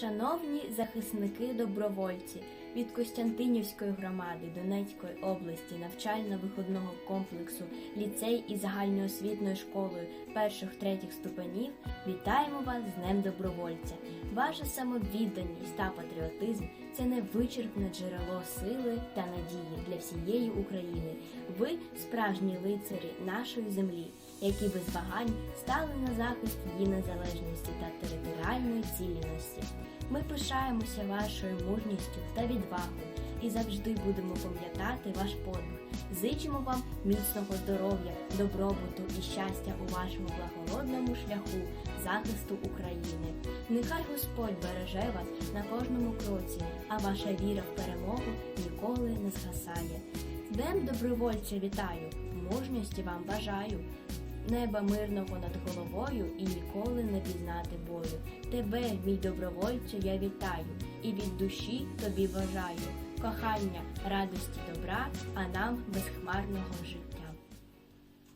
Шановні захисники добровольці від Костянтинівської громади Донецької області навчально-виходного комплексу ліцей і загальноосвітною школою перших третіх ступенів вітаємо вас з Днем добровольця. Ваша самовідданість та патріотизм це невичерпне джерело сили та надії для всієї України. Ви справжні лицарі нашої землі, які без вагань стали на захист її незалежності та територіальної цілісності. Ми пишаємося вашою мужністю та відвагою і завжди будемо пам'ятати ваш подвиг. Зичимо вам міцного здоров'я, добробуту і щастя у вашому благородному шляху захисту України. Нехай Господь береже вас на кожному кроці, а ваша віра в перемогу ніколи не згасає. Днем добровольця вітаю, мужності вам бажаю. Неба мирного над головою і ніколи не пізнати бою. Тебе, мій добровольче, я вітаю і від душі тобі бажаю кохання, радості, добра, а нам безхмарного життя.